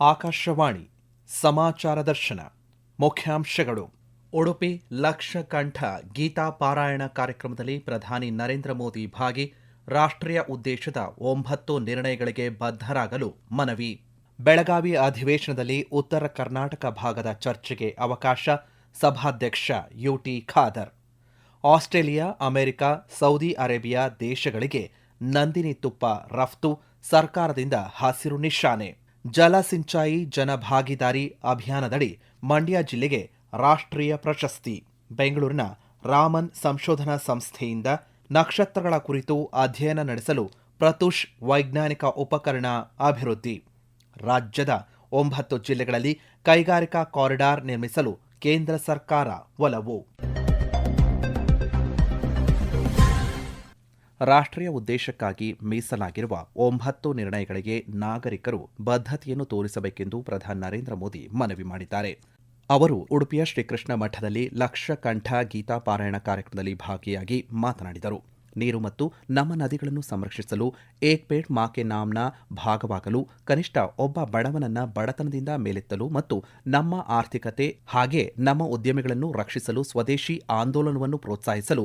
ಆಕಾಶವಾಣಿ, ಸಮಾಚಾರ ದರ್ಶನ, ಮುಖ್ಯಾಂಶಗಳು. ಉಡುಪಿ ಲಕ್ಷಕಂಠ ಗೀತಾ ಪಾರಾಯಣ ಕಾರ್ಯಕ್ರಮದಲ್ಲಿ ಪ್ರಧಾನಿ ನರೇಂದ್ರ ಮೋದಿ ಭಾಗಿ, ರಾಷ್ಟ್ರೀಯ ಉದ್ದೇಶದ ಒಂಬತ್ತು ನಿರ್ಣಯಗಳಿಗೆ ಬದ್ಧರಾಗಲು ಮನವಿ. ಬೆಳಗಾವಿ ಅಧಿವೇಶನದಲ್ಲಿ ಉತ್ತರ ಕರ್ನಾಟಕ ಭಾಗದ ಚರ್ಚೆಗೆ ಅವಕಾಶ, ಸಭಾಧ್ಯಕ್ಷ UT Khader. Australia, America, Saudi Arabia ದೇಶಗಳಿಗೆ ನಂದಿನಿ ತುಪ್ಪ ರಫ್ತು, ಸರ್ಕಾರದಿಂದ ಹಸಿರು ನಿಶಾನೆ. ಜಲ ಸಿಂಚಾಯಿ ಜನಭಾಗಿದಾರಿ ಅಭಿಯಾನದಡಿ ಮಂಡ್ಯ ಜಿಲ್ಲೆಗೆ ರಾಷ್ಟ್ರೀಯ ಪ್ರಶಸ್ತಿ. ಬೆಂಗಳೂರಿನ ರಾಮನ್ ಸಂಶೋಧನಾ ಸಂಸ್ಥೆಯಿಂದ ನಕ್ಷತ್ರಗಳ ಕುರಿತು ಅಧ್ಯಯನ ನಡೆಸಲು ಪ್ರತುಷ್ ವೈಜ್ಞಾನಿಕ ಉಪಕರಣ ಅಭಿವೃದ್ಧಿ. ರಾಜ್ಯದ ಒಂಬತ್ತು ಜಿಲ್ಲೆಗಳಲ್ಲಿ ಕೈಗಾರಿಕಾ ಕಾರಿಡಾರ್ ನಿರ್ಮಿಸಲು ಕೇಂದ್ರ ಸರ್ಕಾರ ಒಲವು. ರಾಷ್ಟ್ರೀಯ ಉದ್ದೇಶಕ್ಕಾಗಿ ಮೀಸಲಾಗಿರುವ ಒಂಬತ್ತು ನಿರ್ಣಯಗಳಿಗೆ ನಾಗರಿಕರು ಬದ್ಧತೆಯನ್ನು ತೋರಿಸಬೇಕೆಂದು ಪ್ರಧಾನಿ ನರೇಂದ್ರ ಮೋದಿ ಮನವಿ ಮಾಡಿದ್ದಾರೆ. ಅವರು ಉಡುಪಿಯ ಶ್ರೀಕೃಷ್ಣ ಮಠದಲ್ಲಿ ಲಕ್ಷಕಂಠ ಗೀತಾ ಪಾರಾಯಣ ಕಾರ್ಯಕ್ರಮದಲ್ಲಿ ಭಾಗಿಯಾಗಿ ಮಾತನಾಡಿದರು. ನೀರು ಮತ್ತು ನಮ್ಮ ನದಿಗಳನ್ನು ಸಂರಕ್ಷಿಸಲು ಏಕ್ ಪೇಡ್ ಮಾಕೆ ನಾಮ್ನ ಭಾಗವಾಗಲು ಕನಿಷ್ಠ ಒಬ್ಬ ಬಡವನನ್ನ ಬಡತನದಿಂದ ಮೇಲೆತ್ತಲು ಮತ್ತು ನಮ್ಮ ಆರ್ಥಿಕತೆ ಹಾಗೆ ನಮ್ಮ ಉದ್ಯಮಿಗಳನ್ನು ರಕ್ಷಿಸಲು ಸ್ವದೇಶಿ ಆಂದೋಲನವನ್ನು ಪ್ರೋತ್ಸಾಹಿಸಲು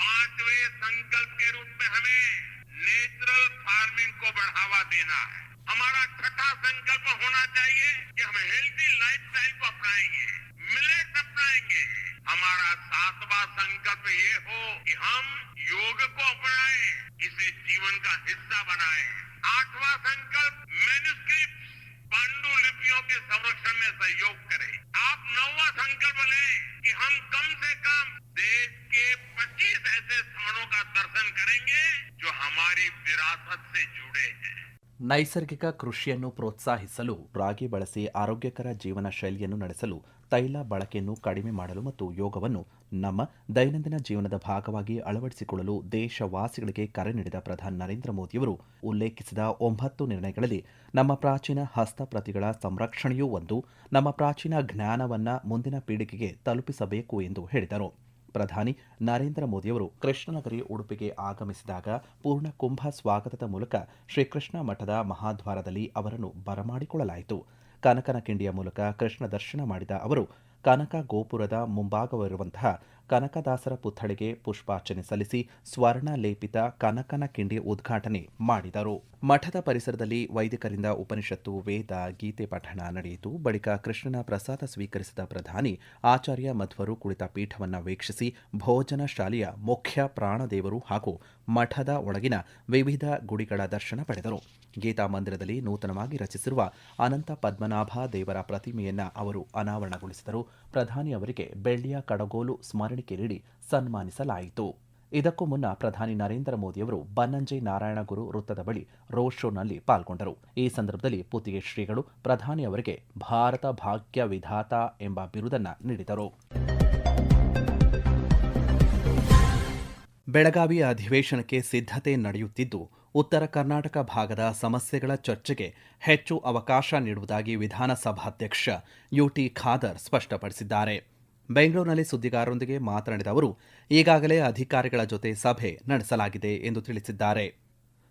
पाँचवें संकल्प के रूप में हमें नेचुरल फ़ार्मिंग को बढ़ावा देना है। हमारा छठा संकल्प होना चाहिए कि हम हेल्थी लाइफस्टाइल को अपनाएँगे मिलेट अपनाएँगे। हमारा सातवां संकल्प ये हो कि हम योग को अपनाएँ, इसे जीवन का हिस्सा बनाएँ। आठवां संकल्प मैन्युस्क्रिप्ट पांडुलिपियों के संरक्षण में सहयोग करें। आप नौवा संकल्प लें कि हम कम से कम देश के 25 ऐसे स्थानों का दर्शन करेंगे जो हमारी विरासत से जुड़े हैं ನೈಸರ್ಗಿಕ ಕೃಷಿಯನ್ನು ಪ್ರೋತ್ಸಾಹಿಸಲು ರಾಗಿ ಬಳಸಿ ಆರೋಗ್ಯಕರ ಜೀವನ ಶೈಲಿಯನ್ನು ನಡೆಸಲು ತೈಲ ಬಳಕೆಯನ್ನು ಕಡಿಮೆ ಮಾಡಲು ಮತ್ತು ಯೋಗವನ್ನು ನಮ್ಮ ದೈನಂದಿನ ಜೀವನದ ಭಾಗವಾಗಿ ಅಳವಡಿಸಿಕೊಳ್ಳಲು ದೇಶವಾಸಿಗಳಿಗೆ ಕರೆ ನೀಡಿದ ಪ್ರಧಾನಿ ನರೇಂದ್ರ ಮೋದಿಯವರು ಉಲ್ಲೇಖಿಸಿದ ಒಂಬತ್ತು ನಿರ್ಣಯಗಳಲ್ಲಿ ನಮ್ಮ ಪ್ರಾಚೀನ ಹಸ್ತಪ್ರತಿಗಳ ಸಂರಕ್ಷಣೆಯೂ ಒಂದು ನಮ್ಮ ಪ್ರಾಚೀನ ಜ್ಞಾನವನ್ನ ಮುಂದಿನ ಪೀಳಿಗೆಗೆ ತಲುಪಿಸಬೇಕು ಎಂದು ಹೇಳಿದರು ಪ್ರಧಾನಿ ನರೇಂದ್ರ ಮೋದಿಯವರು ಕೃಷ್ಣನಗರಿ ಉಡುಪಿಗೆ ಆಗಮಿಸಿದಾಗ ಪೂರ್ಣ ಕುಂಭ ಸ್ವಾಗತದ ಮೂಲಕ ಶ್ರೀಕೃಷ್ಣ ಮಠದ ಮಹಾದ್ವಾರದಲ್ಲಿ ಅವರನ್ನು ಬರಮಾಡಿಕೊಳ್ಳಲಾಯಿತು. ಕನಕನ ಕಿಂಡಿಯ ಮೂಲಕ ಕೃಷ್ಣ ದರ್ಶನ ಮಾಡಿದ ಅವರು ಕನಕ ಗೋಪುರದ ಮುಂಭಾಗವಿರುವಂತಹ ಕನಕದಾಸರ ಪುತ್ಥಳಿಗೆ ಪುಷ್ಪಾರ್ಚನೆ ಸಲ್ಲಿಸಿ ಸ್ವರ್ಣ ಲೇಪಿತ ಕನಕನ ಕಿಂಡಿ ಉದ್ಘಾಟನೆ ಮಾಡಿದರು. ಮಠದ ಪರಿಸರದಲ್ಲಿ ವೈದಿಕರಿಂದ ಉಪನಿಷತ್ತು, ವೇದ, ಗೀತೆ ಪಠಣ ನಡೆಯಿತು. ಬಳಿಕ ಕೃಷ್ಣನ ಪ್ರಸಾದ ಸ್ವೀಕರಿಸಿದ ಪ್ರಧಾನಿ ಆಚಾರ್ಯ ಮಧ್ವರು ಕುಳಿತ ಪೀಠವನ್ನು ವೀಕ್ಷಿಸಿ ಭೋಜನ ಶಾಲೆಯ ಮುಖ್ಯ ಪ್ರಾಣದೇವರು ಹಾಗೂ ಮಠದ ಒಳಗಿನ ವಿವಿಧ ಗುಡಿಗಳ ದರ್ಶನ ಪಡೆದರು. ಗೀತಾ ಮಂದಿರದಲ್ಲಿ ನೂತನವಾಗಿ ರಚಿಸಿರುವ ಅನಂತ ಪದ್ಮನಾಭ ದೇವರ ಪ್ರತಿಮೆಯನ್ನು ಅವರು ಅನಾವರಣಗೊಳಿಸಿದರು. ಪ್ರಧಾನಿ ಅವರಿಗೆ ಬೆಳ್ಳಿಯ ಕಡಗೋಲು ಸ್ಮರಣಿಕೆ ನೀಡಿ ಸನ್ಮಾನಿಸಲಾಯಿತು. ಇದಕ್ಕೂ ಮುನ್ನ ಪ್ರಧಾನಿ ನರೇಂದ್ರ ಮೋದಿಯವರು ಬನ್ನಂಜೆ ನಾರಾಯಣಗುರು ವೃತ್ತದ ಬಳಿ ರೋಡ್ ಶೋನಲ್ಲಿ ಪಾಲ್ಗೊಂಡರು. ಈ ಸಂದರ್ಭದಲ್ಲಿ ಪುತ್ತಿಗೆ ಶ್ರೀಗಳು ಪ್ರಧಾನಿ ಅವರಿಗೆ ಭಾರತ ಭಾಗ್ಯ ವಿಧಾತ ಎಂಬ ಬಿರುದನ್ನು ನೀಡಿದರು. ಬೆಳಗಾವಿಯ ಅಧಿವೇಶನಕ್ಕೆ ಸಿದ್ಧತೆ ನಡೆಯುತ್ತಿದ್ದು ಉತ್ತರ ಕರ್ನಾಟಕ ಭಾಗದ ಸಮಸ್ಯೆಗಳ ಚರ್ಚೆಗೆ ಹೆಚ್ಚು ಅವಕಾಶ ನೀಡುವುದಾಗಿ ವಿಧಾನಸಭಾಧ್ಯಕ್ಷ ಯುಟಿ ಖಾದರ್ ಸ್ಪಷ್ಟಪಡಿಸಿದ್ದಾರೆ. ಬೆಂಗಳೂರಿನಲ್ಲಿ ಸುದ್ದಿಗಾರರೊಂದಿಗೆ ಮಾತನಾಡಿದ ಅವರು, ಈಗಾಗಲೇ ಅಧಿಕಾರಿಗಳ ಜೊತೆ ಸಭೆ ನಡೆಸಲಾಗಿದೆ ಎಂದು ತಿಳಿಸಿದ್ದಾರೆ.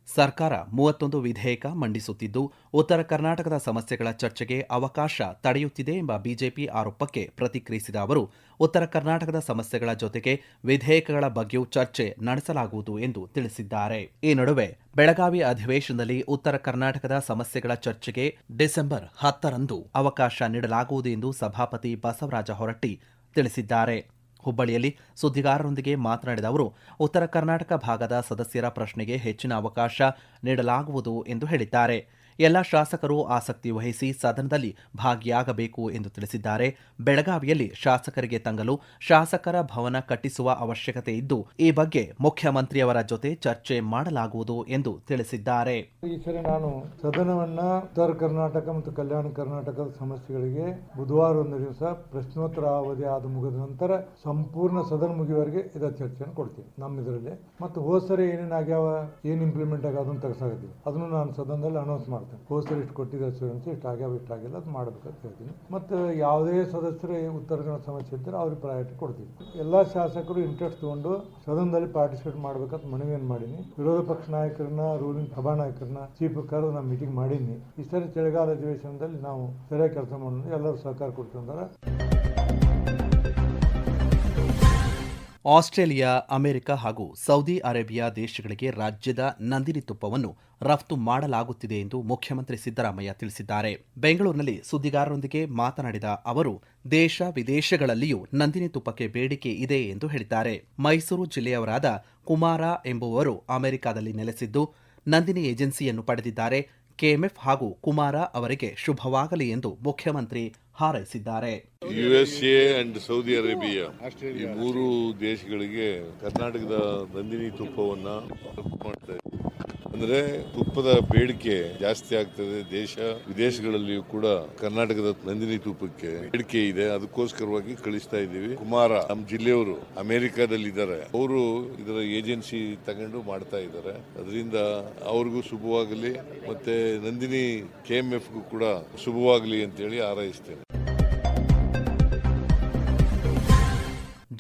ಸರ್ಕಾರ ಮೂವತ್ತೊಂದು ವಿಧೇಯಕ ಮಂಡಿಸುತ್ತಿದ್ದು, ಉತ್ತರ ಕರ್ನಾಟಕದ ಸಮಸ್ಯೆಗಳ ಚರ್ಚೆಗೆ ಅವಕಾಶ ತಡೆಯುತ್ತಿದೆ ಎಂಬ ಬಿಜೆಪಿ ಆರೋಪಕ್ಕೆ ಪ್ರತಿಕ್ರಿಯಿಸಿದ ಅವರು, ಉತ್ತರ ಕರ್ನಾಟಕದ ಸಮಸ್ಯೆಗಳ ಜೊತೆಗೆ ವಿಧೇಯಕಗಳ ಬಗ್ಗೆಯೂ ಚರ್ಚೆ ನಡೆಸಲಾಗುವುದು ಎಂದು ತಿಳಿಸಿದ್ದಾರೆ. ಈ ನಡುವೆ ಬೆಳಗಾವಿ ಅಧಿವೇಶನದಲ್ಲಿ ಉತ್ತರ ಕರ್ನಾಟಕದ ಸಮಸ್ಯೆಗಳ ಚರ್ಚೆಗೆ ಡಿಸೆಂಬರ್ ಹತ್ತರಂದು ಅವಕಾಶ ನೀಡಲಾಗುವುದು ಎಂದು ಸಭಾಪತಿ ಬಸವರಾಜ ಹೊರಟ್ಟಿ ತಿಳಿಸಿದ್ದಾರೆ. ಹುಬ್ಬಳ್ಳಿಯಲ್ಲಿ ಸುದ್ದಿಗಾರರೊಂದಿಗೆ ಮಾತನಾಡಿದ ಅವರು ಉತ್ತರ ಕರ್ನಾಟಕ ಭಾಗದ ಸದಸ್ಯರ ಪ್ರಶ್ನೆಗೆ ಹೆಚ್ಚಿನ ಅವಕಾಶ ನೀಡಲಾಗುವುದು ಎಂದು ಹೇಳಿದ್ದಾರೆ. ಎಲ್ಲ ಶಾಸಕರು ಆಸಕ್ತಿ ವಹಿಸಿ ಸದನದಲ್ಲಿ ಭಾಗಿಯಾಗಬೇಕು ಎಂದು ತಿಳಿಸಿದ್ದಾರೆ. ಬೆಳಗಾವಿಯಲ್ಲಿ ಶಾಸಕರಿಗೆ ತಂಗಲು ಶಾಸಕರ ಭವನ ಕಟ್ಟಿಸುವ ಅವಶ್ಯಕತೆ ಇದ್ದು, ಈ ಬಗ್ಗೆ ಮುಖ್ಯಮಂತ್ರಿಯವರ ಜೊತೆ ಚರ್ಚೆ ಮಾಡಲಾಗುವುದು ಎಂದು ತಿಳಿಸಿದ್ದಾರೆ. ಈ ಸರಿ ನಾನು ಸದನವನ್ನ ಉತ್ತರ ಕರ್ನಾಟಕ ಮತ್ತು ಕಲ್ಯಾಣ ಕರ್ನಾಟಕದ ಸಮಸ್ಯೆಗಳಿಗೆ ಬುಧವಾರ ಒಂದು ದಿವಸ ಪ್ರಶ್ನೋತ್ತರ ಅವಧಿ ಆದ ಮುಗಿದ ನಂತರ ಸಂಪೂರ್ಣ ಸದನ ಮುಗಿಯುವವರೆಗೆ ಇದರ ಚರ್ಚೆಯನ್ನು ಕೊಡ್ತೀನಿ. ನಮ್ಮ ಇದರಲ್ಲಿ ಮತ್ತು ಹೋದ ಸರಿ ಏನೇನು ಆಗ್ಯಾವ ಏನು ಇಂಪ್ಲಿಮೆಂಟ್ ಆಗ್ಯಾವ ಅದನ್ನು ತೆಗೆಸಾಗತ್ತೀವಿ ಅದನ್ನು ನಾನು ಸದನದಲ್ಲಿ ಅನೌನ್ಸ್ ಮಾಡ್ತೇನೆ. ಹೋದ ಸರಿ ಇಷ್ಟು ಕೊಟ್ಟಿದ್ದಾರೆ ಸ್ಟೂಡೆಂಟ್ಸ್ ಇಷ್ಟು ಆಗ್ಯಾವ, ಇಷ್ಟು ಆಗಿಲ್ಲ, ಅದು ಮಾಡ್ಬೇಕಂತ ಹೇಳ್ತೀನಿ. ಮತ್ತು ಯಾವುದೇ ಸದಸ್ಯರು ಉತ್ತರ ಸಮಸ್ಯೆ ಇದ್ದರೆ ಅವ್ರಿಗೆ ಪ್ರಯಾರಿಟಿ ಕೊಡ್ತೀವಿ. ಎಲ್ಲ ಶಾಸಕರು ಇಂಟ್ರೆಸ್ಟ್ ತಗೊಂಡು ಸದನದಲ್ಲಿ ಪಾರ್ಟಿಸಿಪೇಟ್ ಮಾಡ್ಬೇಕಂತ ಮನವಿಯನ್ನು ಮಾಡೀನಿ. ವಿರೋಧ ಪಕ್ಷ ನಾಯಕರನ್ನ ರೂಲಿಂಗ್ ಸಭಾ ನಾಯಕರನ್ನ ಚೀಫ್ ಕರೆದು ನಾನು ಮೀಟಿಂಗ್ ಮಾಡೀನಿ. ಈ ಸರಿ ಚಳಿಗಾಲ ಅಧಿವೇಶನದಲ್ಲಿ ನಾವು ಸರಿಯಾಗಿ ಕೆಲಸ ಮಾಡೋಣ ಎಲ್ಲರೂ ಸಹಕಾರ ಕೊಡ್ತೀವಿ ಆಸ್ಟ್ರೇಲಿಯಾ, ಅಮೆರಿಕ ಹಾಗೂ ಸೌದಿ ಅರೇಬಿಯಾ ದೇಶಗಳಿಗೆ ರಾಜ್ಯದ ನಂದಿನಿ ತುಪ್ಪವನ್ನು ರಫ್ತು ಮಾಡಲಾಗುತ್ತಿದೆ ಎಂದು ಮುಖ್ಯಮಂತ್ರಿ ಸಿದ್ದರಾಮಯ್ಯ ತಿಳಿಸಿದ್ದಾರೆ. ಬೆಂಗಳೂರಿನಲ್ಲಿ ಸುದ್ದಿಗಾರರೊಂದಿಗೆ ಮಾತನಾಡಿದ ಅವರು, ದೇಶ ವಿದೇಶಗಳಲ್ಲಿಯೂ ನಂದಿನಿ ತುಪ್ಪಕ್ಕೆ ಬೇಡಿಕೆ ಇದೆ ಎಂದು ಹೇಳಿದ್ದಾರೆ. ಮೈಸೂರು ಜಿಲ್ಲೆಯವರಾದ ಕುಮಾರ ಎಂಬುವರು ಅಮೆರಿಕದಲ್ಲಿ ನೆಲೆಸಿದ್ದು, ನಂದಿನಿ ಏಜೆನ್ಸಿಯನ್ನು ಪಡೆದಿದ್ದಾರೆ. ಕೆಎಂಎಫ್ ಹಾಗೂ ಕುಮಾರ ಅವರಿಗೆ ಶುಭವಾಗಲಿ ಎಂದು ಮುಖ್ಯಮಂತ್ರಿ ಹಾರೈಸಿದ್ದಾರೆ. ಯುಎಸ್ಎ ಅಂಡ್ ಸೌದಿ ಅರೇಬಿಯಾ ಈ ಮೂರು ದೇಶಗಳಿಗೆ ಕರ್ನಾಟಕದ ನಂದಿನಿ ತುಪ್ಪವನ್ನು ಮಾಡ್ತಾ ಅಂದ್ರೆ ತುಪ್ಪದ ಬೇಡಿಕೆ ಜಾಸ್ತಿ ಆಗ್ತದೆ. ದೇಶ, ವಿದೇಶಗಳಲ್ಲಿಯೂ ಕೂಡ ಕರ್ನಾಟಕದ ನಂದಿನಿ ತುಪ್ಪಕ್ಕೆ ಬೇಡಿಕೆ ಇದೆ. ಅದಕ್ಕೋಸ್ಕರವಾಗಿ ಕಳಿಸ್ತಾ ಇದ್ದೀವಿ. ಕುಮಾರ ನಮ್ಮ ಜಿಲ್ಲೆಯವರು ಅಮೆರಿಕಾದಲ್ಲಿ ಇದ್ದಾರೆ ಅವರು ಇದರ ಏಜೆನ್ಸಿ ತಗೊಂಡು ಮಾಡ್ತಾ ಇದ್ದಾರೆ. ಅದರಿಂದ ಅವ್ರಿಗೂ ಶುಭವಾಗಲಿ. ಮತ್ತೆ ನಂದಿನಿ ಕೆ ಎಂ ಎಫ್ಗೂ ಕೂಡ ಶುಭವಾಗಲಿ ಅಂತೇಳಿ ಹಾರೈಸ್ತೇನೆ.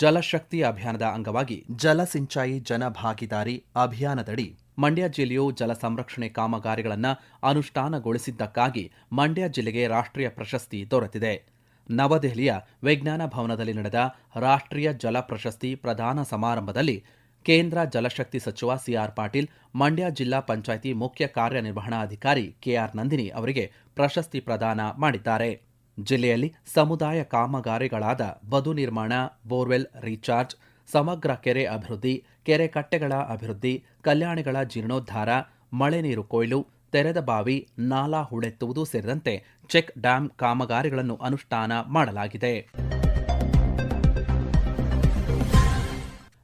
ಜಲಶಕ್ತಿ ಅಭಿಯಾನದ ಅಂಗವಾಗಿ ಜಲಸಿಂಚಾಯಿ ಜನಭಾಗಿದಾರಿ ಜನ ಭಾಗಿದಾರಿ ಅಭಿಯಾನದಡಿ ಮಂಡ್ಯ ಜಿಲ್ಲೆಯು ಜಲ ಸಂರಕ್ಷಣೆ ಕಾಮಗಾರಿಗಳನ್ನು ಅನುಷ್ಠಾನಗೊಳಿಸಿದ್ದಕ್ಕಾಗಿ ಮಂಡ್ಯ ಜಿಲ್ಲೆಗೆ ರಾಷ್ಟ್ರೀಯ ಪ್ರಶಸ್ತಿ ದೊರೆತಿದೆ. ನವದೆಹಲಿಯ ವಿಜ್ಞಾನ ಭವನದಲ್ಲಿ ನಡೆದ ರಾಷ್ಟ್ರೀಯ ಜಲ ಪ್ರಶಸ್ತಿ ಪ್ರದಾನ ಸಮಾರಂಭದಲ್ಲಿ ಕೇಂದ್ರ ಜಲಶಕ್ತಿ ಸಚಿವ ಸಿಆರ್ ಪಾಟೀಲ್, ಮಂಡ್ಯ ಜಿಲ್ಲಾ ಪಂಚಾಯಿತಿ ಮುಖ್ಯ ಕಾರ್ಯನಿರ್ವಹಣಾಧಿಕಾರಿ ಕೆಆರ್ ನಂದಿನಿ ಅವರಿಗೆ ಪ್ರಶಸ್ತಿ ಪ್ರದಾನ ಮಾಡಿದ್ದಾರೆ. ಜಿಲ್ಲೆಯಲ್ಲಿ ಸಮುದಾಯ ಕಾಮಗಾರಿಗಳಾದ ಬದು ನಿರ್ಮಾಣ, ಬೋರ್ವೆಲ್, ರೀಚಾರ್ಜ್ ಸಮಗ್ರ ಕೆರೆ ಅಭಿವೃದ್ಧಿ, ಕೆರೆ ಕಟ್ಟೆಗಳ ಅಭಿವೃದ್ಧಿ, ಕಲ್ಯಾಣಿಗಳ ಜೀರ್ಣೋದ್ಧಾರ, ಮಳೆ ನೀರು ಕೊಯ್ಲು, ತೆರೆದ ಬಾವಿ, ನಾಲಾ ಹೂಳೆತ್ತುವುದು ಸೇರಿದಂತೆ ಚೆಕ್ ಡ್ಯಾಂ ಕಾಮಗಾರಿಗಳನ್ನು ಅನುಷ್ಠಾನ ಮಾಡಲಾಗಿದೆ.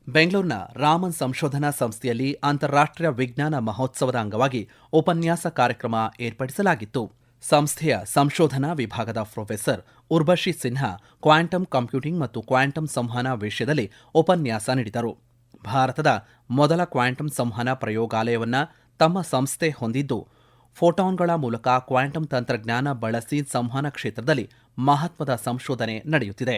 ಬೆಂಗಳೂರಿನ ರಾಮನ್ ಸಂಶೋಧನಾ ಸಂಸ್ಥೆಯಲ್ಲಿ ಅಂತಾರಾಷ್ಟ್ರೀಯ ವಿಜ್ಞಾನ ಮಹೋತ್ಸವದ ಅಂಗವಾಗಿ ಉಪನ್ಯಾಸ ಕಾರ್ಯಕ್ರಮ ಏರ್ಪಡಿಸಲಾಗಿತ್ತು. ಸಂಸ್ಥೆಯ ಸಂಶೋಧನಾ ವಿಭಾಗದ professor Urvashi Sinha quantum computing ಮತ್ತು ಕ್ವಾಂಟಮ್ ಸಂವಹನ ವಿಷಯದಲ್ಲಿ ಉಪನ್ಯಾಸ ನೀಡಿದರು. ಭಾರತದ ಮೊದಲ ಕ್ವಾಂಟಮ್ ಸಂವಹನ ಪ್ರಯೋಗಾಲಯವನ್ನು ತಮ್ಮ ಸಂಸ್ಥೆ ಹೊಂದಿದ್ದು, ಫೋಟಾನ್ಗಳ ಮೂಲಕ ಕ್ವಾಂಟಮ್ ತಂತ್ರಜ್ಞಾನ ಬಳಸಿ ಸಂವಹನ ಕ್ಷೇತ್ರದಲ್ಲಿ ಮಹತ್ವದ ಸಂಶೋಧನೆ ನಡೆಯುತ್ತಿದೆ.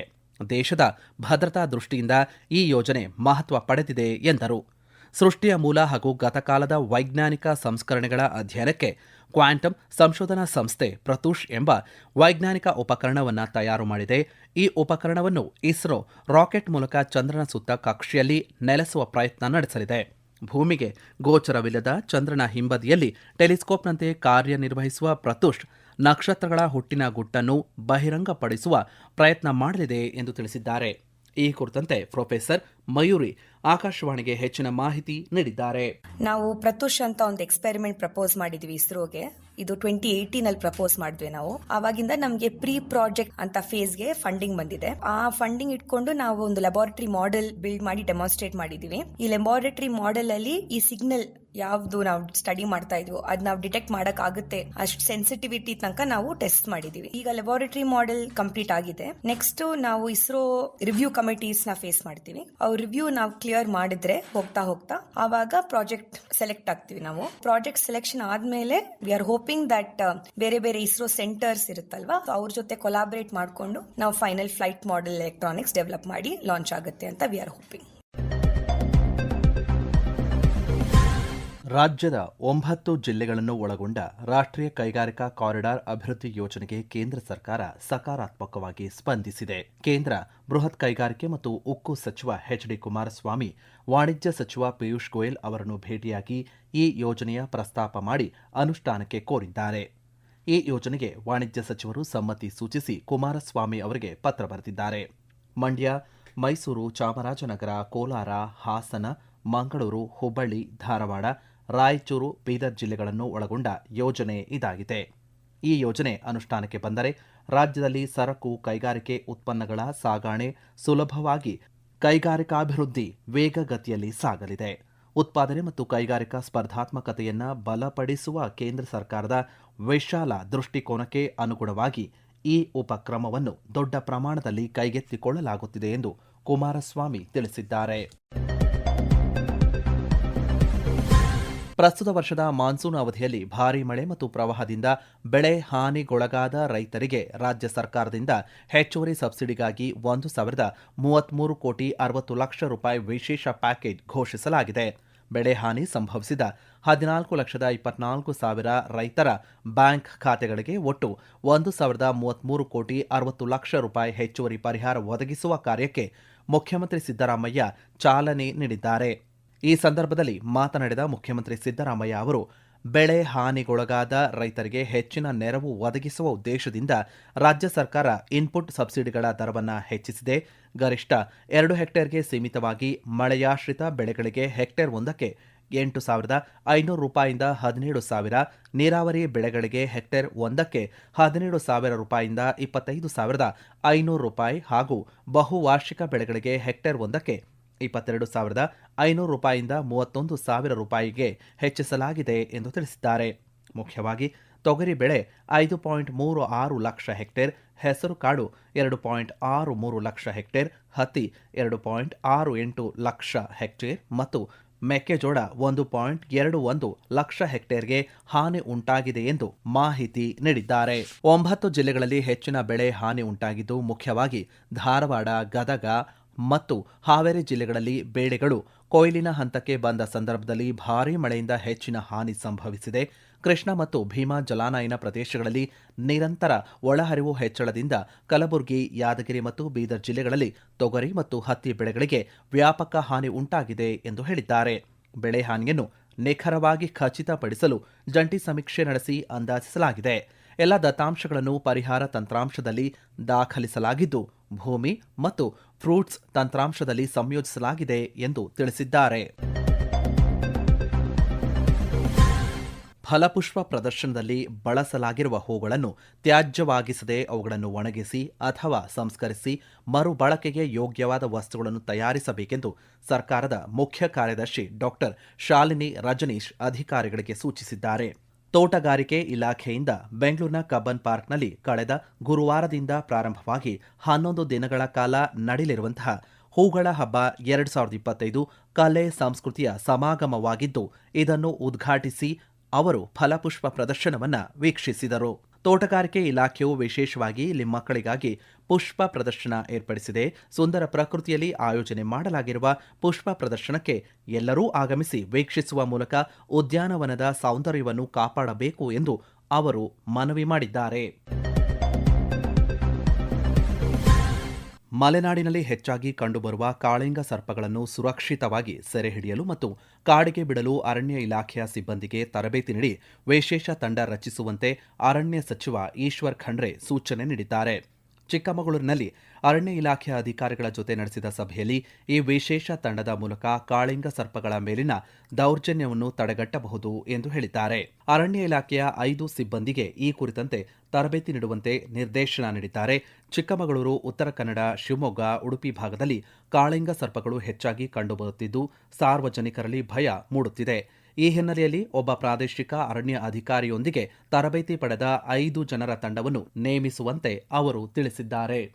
ದೇಶದ ಭದ್ರತಾ ದೃಷ್ಟಿಯಿಂದ ಈ ಯೋಜನೆ ಮಹತ್ವ ಪಡೆದಿದೆ ಎಂದರು. ಸೃಷ್ಟಿಯ ಮೂಲ ಹಾಗೂ ಗತಕಾಲದ ವೈಜ್ಞಾನಿಕ ಸಂಸ್ಕರಣೆಗಳ ಅಧ್ಯಯನಕ್ಕೆ ಕ್ವಾಂಟಮ್ ಸಂಶೋಧನಾ ಸಂಸ್ಥೆ ಪ್ರತೂಷ್ ಎಂಬ ವೈಜ್ಞಾನಿಕ ಉಪಕರಣವನ್ನು ತಯಾರು ಮಾಡಿದೆ. ಈ ಉಪಕರಣವನ್ನು ಇಸ್ರೋ ರಾಕೆಟ್ ಮೂಲಕ ಚಂದ್ರನ ಸುತ್ತ ಕಕ್ಷೆಯಲ್ಲಿ ನೆಲೆಸುವ ಪ್ರಯತ್ನ ನಡೆಸಲಿದೆ. ಭೂಮಿಗೆ ಗೋಚರವಿಲ್ಲದ ಚಂದ್ರನ ಹಿಂಬದಿಯಲ್ಲಿ ಟೆಲಿಸ್ಕೋಪ್ನಂತೆ ಕಾರ್ಯನಿರ್ವಹಿಸುವ ಪ್ರತುಷ್ ನಕ್ಷತ್ರಗಳ ಹುಟ್ಟಿನ ಗುಟ್ಟನ್ನು ಬಹಿರಂಗಪಡಿಸುವ ಪ್ರಯತ್ನ ಮಾಡಲಿದೆ ಎಂದು ತಿಳಿಸಿದ್ದಾರೆ. ಈ ಕುರಿತಂತೆ ಪ್ರೊಫೆಸರ್ ಮಯೂರಿ ಆಕಾಶವಾಣಿಗೆ ಹೆಚ್ಚಿನ ಮಾಹಿತಿ ನೀಡಿದ್ದಾರೆ. ನಾವು ಪ್ರತುಷ್ ಅಂತ ಒಂದು ಎಕ್ಸ್ಪೆರಿಮೆಂಟ್ ಪ್ರಪೋಸ್ ಮಾಡಿದ್ವಿ ಇಸ್ರೋಗೆ. ಇದು ಟ್ವೆಂಟಿ ಏಯ್ಟೀನ್ ಅಲ್ಲಿ ಪ್ರಪೋಸ್ ಮಾಡಿದ್ವಿ ನಾವು. ಆವಾಗಿಂದ ನಮಗೆ ಪ್ರೀ ಪ್ರಾಜೆಕ್ಟ್ ಅಂತ ಫೇಸ್ಗೆ ಫಂಡಿಂಗ್ ಬಂದಿದೆ. ಆ ಫಂಡಿಂಗ್ ಇಟ್ಕೊಂಡು ನಾವು ಒಂದು ಲ್ಯಾಬೋರೇಟರಿ ಮಾಡೆಲ್ ಬಿಲ್ಡ್ ಮಾಡಿ ಡೆಮಾನ್ಸ್ಟ್ರೇಟ್ ಮಾಡಿದೀವಿ ಈ ಲ್ಯಾಬೋರೇಟರಿ ಮಾಡೆಲ್ ಅಲ್ಲಿ ಈ ಸಿಗ್ನಲ್ ಯಾವ್ದು ನಾವು ಸ್ಟಡಿ ಮಾಡ್ತಾ ಇದ್ವು, ಅದ್ ನಾವು ಡಿಟೆಕ್ಟ್ ಮಾಡಕ್ ಆಗುತ್ತೆ ಅಷ್ಟು ಸೆನ್ಸಿಟಿವಿಟಿ ತನಕ ನಾವು ಟೆಸ್ಟ್ ಮಾಡಿದೀವಿ. ಈಗ ಲೆಬೋರೇಟರಿ ಮಾಡೆಲ್ ಕಂಪ್ಲೀಟ್ ಆಗಿದೆ. ನೆಕ್ಸ್ಟ್ ನಾವು ಇಸ್ರೋ ರಿವ್ಯೂ ಕಮಿಟೀಸ್ನ ಫೇಸ್ ಮಾಡ್ತೀವಿ. ಅವ್ರ ರಿವ್ಯೂ ನಾವು ಕ್ಲಿಯರ್ ಮಾಡಿದ್ರೆ ಹೋಗ್ತಾ ಹೋಗ್ತಾ ಆವಾಗ ಪ್ರಾಜೆಕ್ಟ್ ಸೆಲೆಕ್ಟ್ ಆಗ್ತೀವಿ ನಾವು. ಪ್ರಾಜೆಕ್ಟ್ ಸೆಲೆಕ್ಷನ್ ಆದ್ಮೇಲೆ ವಿ ಆರ್ ಹೋಪಿಂಗ್ ದಟ್ ಬೇರೆ ಬೇರೆ ಇಸ್ರೋ ಸೆಂಟರ್ಸ್ ಇರುತ್ತಲ್ವಾ, ಅವ್ರ ಜೊತೆ ಕೊಲಾಬರೇಟ್ ಮಾಡ್ಕೊಂಡು ನಾವು final flight model electronics develop ಮಾಡಿ ಲಾಂಚ್ ಆಗುತ್ತೆ ಅಂತ ವಿ ಆರ್ ಹೋಪಿಂಗ್ ರಾಜ್ಯದ ಒಂಬತ್ತು ಜಿಲ್ಲೆಗಳನ್ನು ಒಳಗೊಂಡ ರಾಷ್ಟ್ರೀಯ ಕೈಗಾರಿಕಾ ಕಾರಿಡಾರ್ ಅಭಿವೃದ್ಧಿ ಯೋಜನೆಗೆ ಕೇಂದ್ರ ಸರ್ಕಾರ ಸಕಾರಾತ್ಮಕವಾಗಿ ಸ್ಪಂದಿಸಿದೆ. ಕೇಂದ್ರ ಬೃಹತ್ ಕೈಗಾರಿಕೆ ಮತ್ತು ಉಕ್ಕು ಸಚಿವ ಎಚ್ ಡಿ ಕುಮಾರಸ್ವಾಮಿ, ವಾಣಿಜ್ಯ ಸಚಿವ ಪಿಯೂಷ್ ಗೋಯಲ್ ಅವರನ್ನು ಭೇಟಿಯಾಗಿ ಈ ಯೋಜನೆಯ ಪ್ರಸ್ತಾಪ ಮಾಡಿ ಅನುಷ್ಠಾನಕ್ಕೆ ಕೋರಿದ್ದಾರೆ. ಈ ಯೋಜನೆಗೆ ವಾಣಿಜ್ಯ ಸಚಿವರು ಸಮ್ಮತಿ ಸೂಚಿಸಿ ಕುಮಾರಸ್ವಾಮಿ ಅವರಿಗೆ ಪತ್ರ ಬರೆದಿದ್ದಾರೆ. ಮಂಡ್ಯ, ಮೈಸೂರು ಚಾಮರಾಜನಗರ, ಕೋಲಾರ, ಹಾಸನ, ಮಂಗಳೂರು, ಹುಬ್ಬಳ್ಳಿ, ಧಾರವಾಡ ರಾಯಚೂರು, ಬೀದರ್ ಜಿಲ್ಲೆಗಳನ್ನು ಒಳಗೊಂಡ ಯೋಜನೆ ಇದಾಗಿದೆ. ಈ ಯೋಜನೆ ಅನುಷ್ಠಾನಕ್ಕೆ ಬಂದರೆ ರಾಜ್ಯದಲ್ಲಿ ಸರಕು, ಕೈಗಾರಿಕೆ ಉತ್ಪನ್ನಗಳ ಸಾಗಾಣೆ ಸುಲಭವಾಗಿ ಕೈಗಾರಿಕಾಭಿವೃದ್ಧಿ ವೇಗಗತಿಯಲ್ಲಿ ಸಾಗಲಿದೆ. ಉತ್ಪಾದನೆ ಮತ್ತು ಕೈಗಾರಿಕಾ ಸ್ಪರ್ಧಾತ್ಮಕತೆಯನ್ನು ಬಲಪಡಿಸುವ ಕೇಂದ್ರ ಸರ್ಕಾರದ ವಿಶಾಲ ದೃಷ್ಟಿಕೋನಕ್ಕೆ ಅನುಗುಣವಾಗಿ ಈ ಉಪಕ್ರಮವನ್ನು ದೊಡ್ಡ ಪ್ರಮಾಣದಲ್ಲಿ ಕೈಗೆತ್ತಿಕೊಳ್ಳಲಾಗುತ್ತಿದೆ ಎಂದು ಕುಮಾರಸ್ವಾಮಿ ತಿಳಿಸಿದ್ದಾರೆ. ಪ್ರಸ್ತುತ ವರ್ಷದ ಮಾನ್ಸೂನ್ ಅವಧಿಯಲ್ಲಿ ಭಾರೀ ಮಳೆ ಮತ್ತು ಪ್ರವಾಹದಿಂದ ಬೆಳೆ ಹಾನಿಗೊಳಗಾದ ರೈತರಿಗೆ ರಾಜ್ಯ ಸರ್ಕಾರದಿಂದ ಹೆಚ್ಚುವರಿ ಸಬ್ಸಿಡಿಗಾಗಿ ಒಂದು ಸಾವಿರದ ಮೂವತ್ಮೂರು ಕೋಟಿ ಅರವತ್ತು ಲಕ್ಷ ರೂಪಾಯಿ ವಿಶೇಷ ಪ್ಯಾಕೇಜ್ ಘೋಷಿಸಲಾಗಿದೆ. ಬೆಳೆ ಹಾನಿ ಸಂಭವಿಸಿದ ಹದಿನಾಲ್ಕು ಲಕ್ಷದ ಇಪ್ಪತ್ನಾಲ್ಕು ಸಾವಿರ ರೈತರ ಬ್ಯಾಂಕ್ ಖಾತೆಗಳಿಗೆ ಒಟ್ಟು ಒಂದು ಸಾವಿರದ ಮೂವತ್ಮೂರು ಕೋಟಿ ಅರವತ್ತು ಲಕ್ಷ ರೂಪಾಯಿ ಹೆಚ್ಚುವರಿ ಪರಿಹಾರ ಒದಗಿಸುವ ಕಾರ್ಯಕ್ಕೆ ಮುಖ್ಯಮಂತ್ರಿ ಸಿದ್ದರಾಮಯ್ಯ ಚಾಲನೆ ನೀಡಿದ್ದಾರೆ. ಈ ಸಂದರ್ಭದಲ್ಲಿ ಮಾತನಾಡಿದ ಮುಖ್ಯಮಂತ್ರಿ ಸಿದ್ದರಾಮಯ್ಯ ಅವರು, ಬೆಳೆ ಹಾನಿಗೊಳಗಾದ ರೈತರಿಗೆ ಹೆಚ್ಚಿನ ನೆರವು ಒದಗಿಸುವ ಉದ್ದೇಶದಿಂದ ರಾಜ್ಯ ಸರ್ಕಾರ ಇನ್ಪುಟ್ ಸಬ್ಸಿಡಿಗಳ ದರವನ್ನು ಹೆಚ್ಚಿಸಿದೆ. ಗರಿಷ್ಠ ಎರಡು ಹೆಕ್ಟೇರ್ಗೆ ಸೀಮಿತವಾಗಿ ಮಳೆಯಾಶ್ರಿತ ಬೆಳೆಗಳಿಗೆ ಹೆಕ್ಟೇರ್ ಒಂದಕ್ಕೆ ಎಂಟು ಸಾವಿರದ ಐನೂರು ರೂಪಾಯಿಂದ ಹದಿನೇಳು ಸಾವಿರ, ನೀರಾವರಿ ಬೆಳೆಗಳಿಗೆ ಹೆಕ್ಟೇರ್ ಒಂದಕ್ಕೆ ಹದಿನೇಳು ಸಾವಿರ ರೂಪಾಯಿಂದ ಇಪ್ಪತ್ತೈದು ಸಾವಿರದ ಐನೂರು ರೂಪಾಯಿ ಹಾಗೂ ಬಹುವಾರ್ಷಿಕ ಬೆಳೆಗಳಿಗೆ ಹೆಕ್ಟೇರ್ ಒಂದಕ್ಕೆ ಇಪ್ಪತ್ತೆರಡು ಸಾವಿರದ ಐನೂರು ರೂಪಾಯಿಯಿಂದ ಮೂವತ್ತೊಂದು ಸಾವಿರ ರೂಪಾಯಿಗೆ ಹೆಚ್ಚಿಸಲಾಗಿದೆ ಎಂದು ತಿಳಿಸಿದ್ದಾರೆ. ಮುಖ್ಯವಾಗಿ, ತೊಗರಿ ಬೆಳೆ ಐದು ಪಾಯಿಂಟ್ ಮೂರು ಆರು ಲಕ್ಷ ಹೆಕ್ಟೇರ್, ಹೆಸರು ಕಾಡು ಎರಡು ಪಾಯಿಂಟ್ ಆರು ಮೂರು ಲಕ್ಷ ಹೆಕ್ಟೇರ್, ಹತ್ತಿ ಎರಡು ಪಾಯಿಂಟ್ ಆರು ಎಂಟು ಲಕ್ಷ ಹೆಕ್ಟೇರ್ ಮತ್ತು ಮೆಕ್ಕೆಜೋಳ ಒಂದು ಪಾಯಿಂಟ್ ಎರಡು ಒಂದು ಲಕ್ಷ ಹೆಕ್ಟೇರ್ಗೆ ಹಾನಿ ಉಂಟಾಗಿದೆ ಎಂದು ಮಾಹಿತಿ ನೀಡಿದ್ದಾರೆ. ಒಂಬತ್ತು ಜಿಲ್ಲೆಗಳಲ್ಲಿ ಹೆಚ್ಚಿನ ಬೆಳೆ ಹಾನಿ ಉಂಟಾಗಿದ್ದು ಮುಖ್ಯವಾಗಿ ಧಾರವಾಡ, ಗದಗ ಮತ್ತು ಹಾವೇರಿ ಜಿಲ್ಲೆಗಳಲ್ಲಿ ಬೇಳೆಗಳು ಕೊಯ್ಲಿನ ಹಂತಕ್ಕೆ ಬಂದ ಸಂದರ್ಭದಲ್ಲಿ ಭಾರೀ ಮಳೆಯಿಂದ ಹೆಚ್ಚಿನ ಹಾನಿ ಸಂಭವಿಸಿದೆ. ಕೃಷ್ಣ ಮತ್ತು ಭೀಮಾ ಜಲಾನಯನ ಪ್ರದೇಶಗಳಲ್ಲಿ ನಿರಂತರ ಒಳಹರಿವು ಹೆಚ್ಚಳದಿಂದ ಕಲಬುರಗಿ, ಯಾದಗಿರಿ ಮತ್ತು ಬೀದರ್ ಜಿಲ್ಲೆಗಳಲ್ಲಿ ತೊಗರಿ ಮತ್ತು ಹತ್ತಿ ಬೆಳೆಗಳಿಗೆ ವ್ಯಾಪಕ ಹಾನಿ ಉಂಟಾಗಿದೆ ಎಂದು ಹೇಳಿದ್ದಾರೆ. ಬೆಳೆ ಹಾನಿಯನ್ನು ನಿಖರವಾಗಿ ಖಚಿತಪಡಿಸಲು ಜಂಟಿ ಸಮೀಕ್ಷೆ ನಡೆಸಿ ಅಂದಾಜಿಸಲಾಗಿದೆ. ಎಲ್ಲ ದತ್ತಾಂಶಗಳನ್ನು ಪರಿಹಾರ ತಂತ್ರಾಂಶದಲ್ಲಿ ದಾಖಲಿಸಲಾಗಿದ್ದು, ಭೂಮಿ ಮತ್ತು ಫ್ರೂಟ್ಸ್ ತಂತ್ರಾಂಶದಲ್ಲಿ ಸಂಯೋಜಿಸಲಾಗಿದೆ ಎಂದು ತಿಳಿಸಿದ್ದಾರೆ. ಫಲಪುಷ್ಪ ಪ್ರದರ್ಶನದಲ್ಲಿ ಬಳಸಲಾಗಿರುವ ಹೂಗಳನ್ನು ತ್ಯಾಜ್ಯವಾಗಿಸದೆ ಅವುಗಳನ್ನು ಒಣಗಿಸಿ ಅಥವಾ ಸಂಸ್ಕರಿಸಿ ಮರುಬಳಕೆಗೆ ಯೋಗ್ಯವಾದ ವಸ್ತುಗಳನ್ನು ತಯಾರಿಸಬೇಕೆಂದು ಸರ್ಕಾರದ ಮುಖ್ಯ ಕಾರ್ಯದರ್ಶಿ ಡಾಕ್ಟರ್ ಶಾಲಿನಿ ರಜನೀಶ್ ಅಧಿಕಾರಿಗಳಿಗೆ ಸೂಚಿಸಿದ್ದಾರೆ. ತೋಟಗಾರಿಕೆ ಇಲಾಖೆಯಿಂದ ಬೆಂಗಳೂರಿನ ಕಬ್ಬನ್ ಪಾರ್ಕ್ನಲ್ಲಿ ಕಳೆದ ಗುರುವಾರದಿಂದ ಪ್ರಾರಂಭವಾಗಿ ಹನ್ನೊಂದು ದಿನಗಳ ಕಾಲ ನಡೆಯಲಿರುವಂತಹ ಹೂಗಳ ಹಬ್ಬ ಎರಡು ಸಾವಿರದ ಇಪ್ಪತ್ತೈದು ಕಲೆ ಸಂಸ್ಕೃತಿಯ ಸಮಾಗಮವಾಗಿದ್ದು, ಇದನ್ನು ಉದ್ಘಾಟಿಸಿ ಅವರು ಫಲಪುಷ್ಪ ಪ್ರದರ್ಶನವನ್ನು ವೀಕ್ಷಿಸಿದರು. ತೋಟಗಾರಿಕೆ ಇಲಾಖೆಯು ವಿಶೇಷವಾಗಿ ಇಲ್ಲಿ ಮಕ್ಕಳಿಗಾಗಿ ಪುಷ್ಪ ಪ್ರದರ್ಶನ ಏರ್ಪಡಿಸಿದೆ. ಸುಂದರ ಪ್ರಕೃತಿಯಲ್ಲಿ ಆಯೋಜನೆ ಮಾಡಲಾಗಿರುವ ಪುಷ್ಪ ಪ್ರದರ್ಶನಕ್ಕೆ ಎಲ್ಲರೂ ಆಗಮಿಸಿ ವೀಕ್ಷಿಸುವ ಮೂಲಕ ಉದ್ಯಾನವನದ ಸೌಂದರ್ಯವನ್ನು ಕಾಪಾಡಬೇಕು ಎಂದು ಅವರು ಮನವಿ ಮಾಡಿದ್ದಾರೆ. ಮಲೆನಾಡಿನಲ್ಲಿ ಹೆಚ್ಚಾಗಿ ಕಂಡುಬರುವ ಕಾಳಿಂಗ ಸರ್ಪಗಳನ್ನು ಸುರಕ್ಷಿತವಾಗಿ ಸೆರೆ ಹಿಡಿಯಲು ಮತ್ತು ಕಾಡಿಗೆ ಬಿಡಲು ಅರಣ್ಯ ಇಲಾಖೆಯ ಸಿಬ್ಬಂದಿಗೆ ತರಬೇತಿ ನೀಡಿ ವಿಶೇಷ ತಂಡ ರಚಿಸುವಂತೆ ಅರಣ್ಯ ಸಚಿವ ಈಶ್ವರ್ ಖಂಡ್ರೆ ಸೂಚನೆ ನೀಡಿದ್ದಾರೆ. ಚಿಕ್ಕಮಗಳೂರಿನಲ್ಲಿ ಅರಣ್ಯ ಇಲಾಖೆಯ ಅಧಿಕಾರಿಗಳ ಜೊತೆ ನಡೆಸಿದ ಸಭೆಯಲ್ಲಿ ಈ ವಿಶೇಷ ತಂಡದ ಮೂಲಕ ಕಾಳಿಂಗ ಸರ್ಪಗಳ ಮೇಲಿನ ದೌರ್ಜನ್ಯವನ್ನು ತಡೆಗಟ್ಟಬಹುದು ಎಂದು ಹೇಳಿದ್ದಾರೆ. ಅರಣ್ಯ ಇಲಾಖೆಯ ಐದು ಸಿಬ್ಬಂದಿಗೆ ಈ ಕುರಿತಂತೆ ತರಬೇತಿ ನೀಡುವಂತೆ ನಿರ್ದೇಶನ ನೀಡಿದ್ದಾರೆ. ಚಿಕ್ಕಮಗಳೂರು, ಉತ್ತರ ಕನ್ನಡ, ಶಿವಮೊಗ್ಗ, ಉಡುಪಿ ಭಾಗದಲ್ಲಿ ಕಾಳಿಂಗ ಸರ್ಪಗಳು ಹೆಚ್ಚಾಗಿ ಕಂಡುಬರುತ್ತಿದ್ದು ಸಾರ್ವಜನಿಕರಲ್ಲಿ ಭಯ ಮೂಡುತ್ತಿದೆ. ಈ ಹಿನ್ನೆಲೆಯಲ್ಲಿ ಒಬ್ಬ ಪ್ರಾದೇಶಿಕ ಅರಣ್ಯ ಅಧಿಕಾರಿಯೊಂದಿಗೆ ತರಬೇತಿ ಪಡೆದ ಐದು ಜನರ ತಂಡವನ್ನು ನೇಮಿಸುವಂತೆ ಅವರು ತಿಳಿಸಿದ್ದಾರೆ.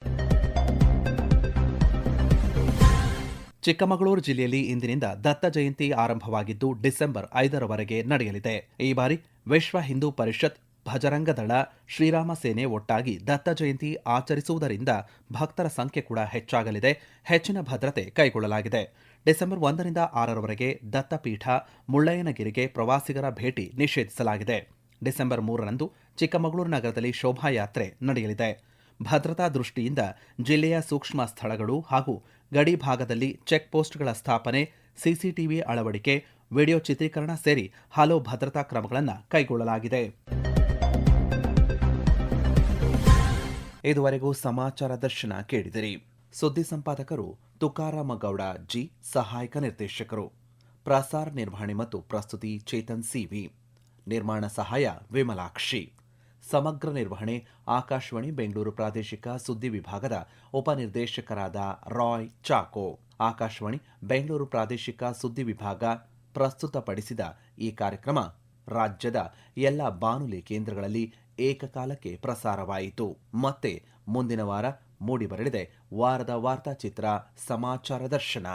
ಚಿಕ್ಕಮಗಳೂರು ಜಿಲ್ಲೆಯಲ್ಲಿ ಇಂದಿನಿಂದ ದತ್ತ ಜಯಂತಿ ಆರಂಭವಾಗಿದ್ದು ಡಿಸೆಂಬರ್ ಐದರವರೆಗೆ ನಡೆಯಲಿದೆ. ಈ ಬಾರಿ ವಿಶ್ವ ಹಿಂದೂ ಪರಿಷತ್ ಭಜರಂಗದಳ ಶ್ರೀರಾಮ ಸೇನೆ ಒಟ್ಟಾಗಿ ದತ್ತ ಜಯಂತಿ ಆಚರಿಸುವುದರಿಂದ ಭಕ್ತರ ಸಂಖ್ಯೆ ಕೂಡ ಹೆಚ್ಚಾಗಲಿದೆ. ಹೆಚ್ಚಿನ ಭದ್ರತೆ ಕೈಗೊಳ್ಳಲಾಗಿದೆ. ಡಿಸೆಂಬರ್ ಒಂದರಿಂದ ಆರರವರೆಗೆ ದತ್ತಪೀಠ ಮುಳ್ಳಯ್ಯನಗಿರಿಗೆ ಪ್ರವಾಸಿಗರ ಭೇಟಿ ನಿಷೇಧಿಸಲಾಗಿದೆ. ಡಿಸೆಂಬರ್ ಮೂರರಂದು ಚಿಕ್ಕಮಗಳೂರು ನಗರದಲ್ಲಿ ಶೋಭಾಯಾತ್ರೆ ನಡೆಯಲಿದೆ. ಭದ್ರತಾ ದೃಷ್ಟಿಯಿಂದ ಜಿಲ್ಲೆಯ ಸೂಕ್ಷ್ಮ ಸ್ಥಳಗಳು ಹಾಗೂ ಗಡಿ ಭಾಗದಲ್ಲಿ ಚೆಕ್ ಪೋಸ್ಟ್ಗಳ ಸ್ಥಾಪನೆ, ಸಿಸಿಟಿವಿ ಅಳವಡಿಕೆ, ವಿಡಿಯೋ ಚಿತ್ರೀಕರಣ ಸೇರಿ ಹಲವು ಭದ್ರತಾ ಕ್ರಮಗಳನ್ನು ಕೈಗೊಳ್ಳಲಾಗಿದೆ. ಇದುವರೆಗೂ ಸಮಾಚಾರ ದರ್ಶನ ಕೇಳಿದಿರಿ. ಸುದ್ದಿ ಸಂಪಾದಕರು ತುಕಾರಾಮ ಗೌಡ ಜಿ, ಸಹಾಯಕ ನಿರ್ದೇಶಕರು. ಪ್ರಸಾರ ನಿರ್ವಹಣೆ ಮತ್ತು ಪ್ರಸ್ತುತಿ ಚೇತನ್ ಸಿವಿ. ನಿರ್ಮಾಣ ಸಹಾಯ ವಿಮಲಾಕ್ಷಿ. ಸಮಗ್ರ ನಿರ್ವಹಣೆ ಆಕಾಶವಾಣಿ ಬೆಂಗಳೂರು ಪ್ರಾದೇಶಿಕ ಸುದ್ದಿ ವಿಭಾಗದ ಉಪನಿರ್ದೇಶಕರಾದ ರಾಯ್ ಚಾಕೋ. ಆಕಾಶವಾಣಿ ಬೆಂಗಳೂರು ಪ್ರಾದೇಶಿಕ ಸುದ್ದಿ ವಿಭಾಗ ಪ್ರಸ್ತುತಪಡಿಸಿದ ಈ ಕಾರ್ಯಕ್ರಮ ರಾಜ್ಯದ ಎಲ್ಲ ಬಾನುಲಿ ಕೇಂದ್ರಗಳಲ್ಲಿ ಏಕಕಾಲಕ್ಕೆ ಪ್ರಸಾರವಾಯಿತು. ಮತ್ತೆ ಮುಂದಿನ ವಾರ ಮೂಡಿಬರಲಿದೆ. ವಾರದ ವಾರ್ತಾಚಿತ್ರ ಸಮಾಚಾರ ದರ್ಶನ.